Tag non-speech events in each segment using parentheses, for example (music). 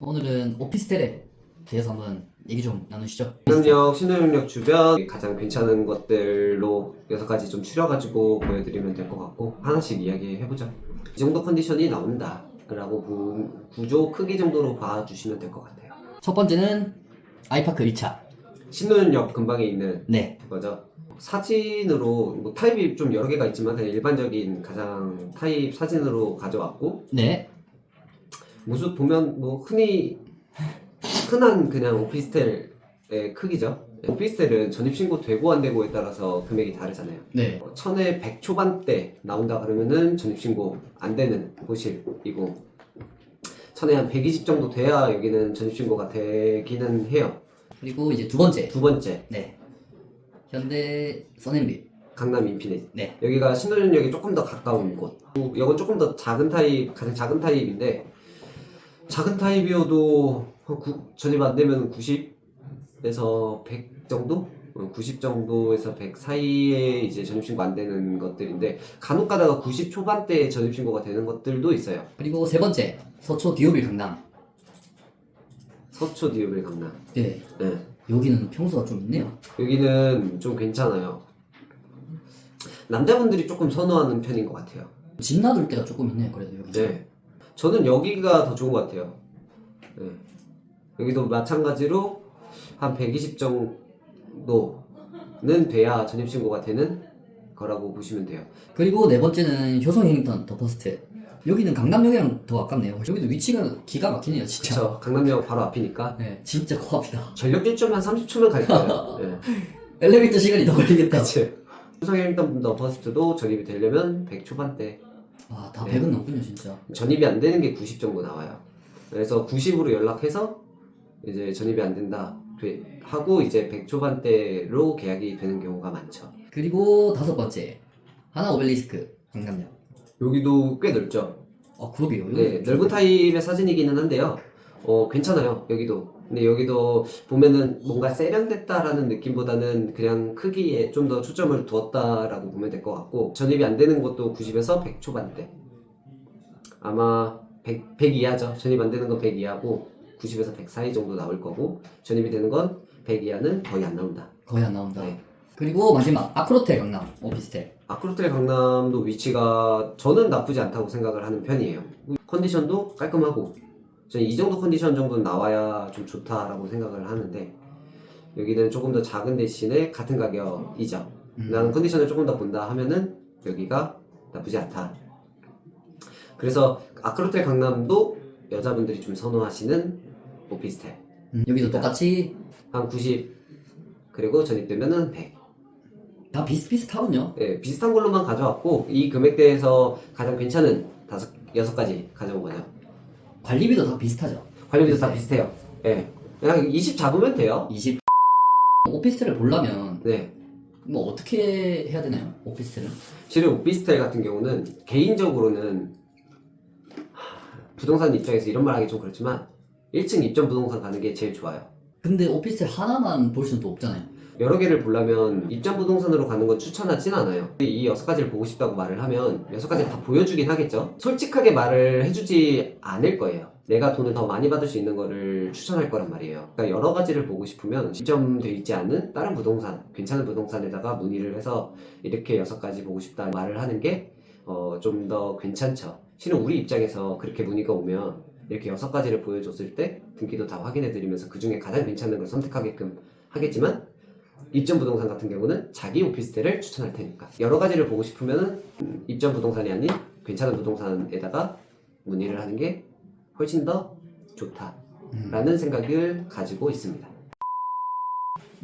오늘은 오피스텔에 대해서 한번 얘기 좀 나누시죠. 신혼역, 신혼역 주변 가장 괜찮은 것들로 여섯 가지 좀 추려가지고 보여드리면 될 것 같고 하나씩 이야기해보죠. 이 정도 컨디션이 나온다라고 구, 구조 크기 정도로 봐주시면 될 것 같아요. 첫 번째는 아이파크 1차. 신혼역 근방에 있는 네. 거죠. 사진으로 뭐 타입이 좀 여러 개가 있지만 그냥 일반적인 가장 타입 사진으로 가져왔고 네. 모습 보면 뭐 흔히 흔한 그냥 오피스텔의 크기죠. 오피스텔은 전입신고 되고 안 되고에 따라서 금액이 다르잖아요. 네. 어, 천에 100 초반대 나온다 그러면은 전입신고 안 되는 호실이고 천에 한 120 정도 돼야 여기는 전입신고가 되기는 해요. 그리고 이제 두 번째. 두 번째 네. 현대 써낸빌. 강남 인피니트. 네. 여기가 신도현역이 조금 더 가까운 곳. 이건 조금 더 작은 타입, 가장 작은 타입인데 작은 타입이어도 구- 전입 안 되면 90에서 100 정도? 어, 90 정도에서 100 사이에 이제 전입신고 안 되는 것들인데 간혹 가다가 90 초반대에 전입신고가 되는 것들도 있어요. 그리고 세 번째 서초 디오빌 강남. 서초 디오빌 강남. 네. 네. 여기는 평수가 좀 있네요. 여기는 좀 괜찮아요. 남자분들이 조금 선호하는 편인 것 같아요. 집 놔둘 때가 조금 있네요. 그래도 여기. 네. 저는 여기가 더 좋은 것 같아요. 네. 여기도 마찬가지로 한 120 정도는 돼야 전입신고가 되는 거라고 보시면 돼요. 그리고 네 번째는 효성 행턴 더 퍼스트. 여기는 강남역이랑 더 가깝네요. 여기도 위치가 기가 막히네요, 진짜. 그쵸. 강남역 바로 앞이니까. 네, 진짜 코앞이다. 전력 질주면 한 30초면 갈 거예요. 네. (laughs) 엘리베이터 시간이 더 걸리겠다. 그치. 수성형일단 더 퍼스트도 전입이 되려면 100 초반대. 와, 다 네. 100은 넘군요, 진짜. 전입이 안 되는 게 90 정도 나와요. 그래서 90으로 연락해서 이제 전입이 안 된다. 돼- 하고 이제 100 초반대로 계약이 되는 경우가 많죠. 그리고 다섯 번째. 하나 오벨리스크 강남역. 여기도 꽤 넓죠. 아, 그러게요. 여기 네, 넓은 타입의 사진이기는 한데요. 어, 괜찮아요. 여기도. 근데 여기도 보면은 뭔가 세련됐다라는 느낌보다는 그냥 크기에 좀 더 초점을 두었다라고 보면 될 것 같고 전입이 안 되는 것도 90에서 100 초반대. 아마 100, 100 이하죠. 전입 안 되는 건 100 이하고 90에서 100 사이 정도 나올 거고 전입이 되는 건 100 이하는 거의 안 나온다. 거의 안 나온다. 네. 그리고 마지막 아크로텔 강남 오피스텔. 아크로텔 강남도 위치가 저는 나쁘지 않다고 생각을 하는 편이에요. 컨디션도 깔끔하고 저는 이 정도 컨디션 정도는 나와야 좀 좋다라고 생각을 하는데 여기는 조금 더 작은 대신에 같은 가격이죠. 음. 나는 컨디션을 조금 더 본다 하면은 여기가 나쁘지 않다. 그래서 아크로텔 강남도 여자분들이 좀 선호하시는 오피스텔 음, 여기도 똑같이 한 90 그리고 전입되면은 100 다 비슷비슷하군요. 예, 비슷한 걸로만 가져왔고 이 금액대에서 가장 괜찮은 다섯 여섯 가지 가져온 거죠. 관리비도 다 비슷하죠. 관리비도 다 비슷해요. 예, 그냥 20 잡으면 돼요. 20. 오피스텔을 보려면 네, 뭐 어떻게 해야 되나요? 오피스텔은? 실은 오피스텔 같은 경우는 개인적으로는 하, 부동산 입장에서 이런 말 하기 좀 그렇지만 1층 입점 부동산 가는 게 제일 좋아요. 근데 오피스텔 하나만 볼 수는 또 없잖아요. 여러 개를 보려면 입점 부동산으로 가는 건 추천하진 않아요. 이 여섯 가지를 보고 싶다고 말을 하면 여섯 가지를 다 보여주긴 하겠죠. 솔직하게 말을 해주지 않을 거예요. 내가 돈을 더 많이 받을 수 있는 거를 추천할 거란 말이에요. 그러니까 여러 가지를 보고 싶으면 입점돼 있지 않은 다른 부동산, 괜찮은 부동산에다가 문의를 해서 이렇게 여섯 가지 보고 싶다 말을 하는 게 어, 좀 더 괜찮죠. 실은 우리 입장에서 그렇게 문의가 오면 이렇게 여섯 가지를 보여줬을 때 등기도 다 확인해 드리면서 그 중에 가장 괜찮은 걸 선택하게끔 하겠지만 입점 부동산 같은 경우는 자기 오피스텔을 추천할 테니까 여러 가지를 보고 싶으면은 음, 입점 부동산이 아닌 괜찮은 부동산에다가 문의를 하는 게 훨씬 더 좋다라는 음. 생각을 가지고 있습니다.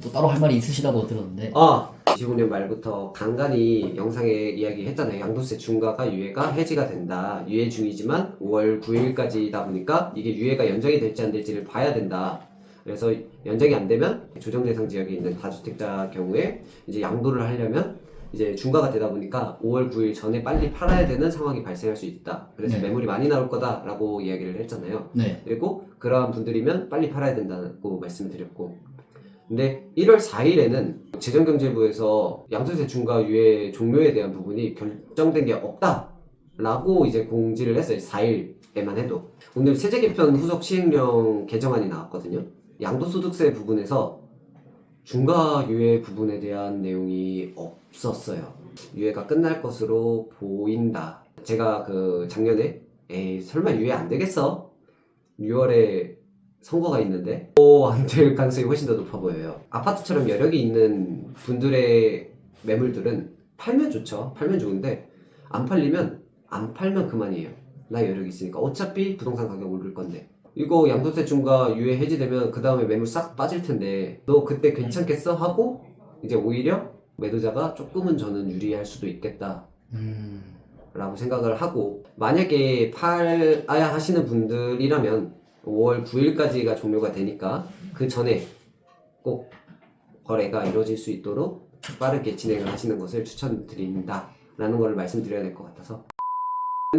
또 따로 할 말이 있으시다고 들었는데. 아 25년 말부터 간간히 영상에 이야기했잖아요. 양도세 중과가 유예가 해지가 된다. 유예 중이지만 5월 9일까지다 보니까 이게 유예가 연장이 될지 안 될지를 봐야 된다. 그래서 연장이 안 되면 조정 대상 지역에 있는 다주택자 경우에 이제 양도를 하려면 이제 중과가 되다 보니까 5월 9일 전에 빨리 팔아야 되는 상황이 발생할 수 있다. 그래서 네. 매물이 많이 나올 거다라고 이야기를 했잖아요. 네. 그리고 그러한 분들이면 빨리 팔아야 된다고 말씀을 드렸고 근데 1월 4일에는 재정경제부에서 양도세 중과 유예 종료에 대한 부분이 결정된 게 없다라고 이제 공지를 했어요 4일 에만 해도 오늘 세제 개편 후속 시행령 개정안이 나왔거든요. 양도소득세 부분에서 중과 유예 부분에 대한 내용이 없었어요. 유예가 끝날 것으로 보인다. 제가 그 작년에 에이 설마 유예 안 되겠어? 6월에 선거가 있는데 어, 안될 가능성이 훨씬 더 높아 보여요. 아파트처럼 여력이 있는 분들의 매물들은 팔면 좋죠. 팔면 좋은데 안 팔리면 안 팔면 그만이에요. 나 여력이 있으니까 어차피 부동산 가격 오를 건데 이거 양도세 중과 유예 해지되면 그 다음에 매물 싹 빠질 텐데 너 그때 괜찮겠어 하고 이제 오히려 매도자가 조금은 저는 유리할 수도 있겠다 음. 라고 생각을 하고 만약에 팔아야 하시는 분들이라면 5월 9일까지가 종료가 되니까 그 전에 꼭 거래가 이루어질 수 있도록 빠르게 진행을 하시는 것을 추천드립니다 라는 것을 말씀드려야 될 것 같아서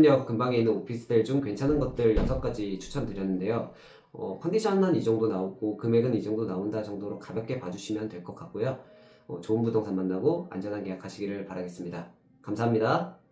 역 근방에 있는 오피스텔 중 괜찮은 것들 6가지 추천드렸는데요. 어, 컨디션은 이 정도 나오고 금액은 이 정도 나온다 정도로 가볍게 봐주시면 될 것 같고요. 어, 좋은 부동산 만나고 안전한 계약하시기를 바라겠습니다. 감사합니다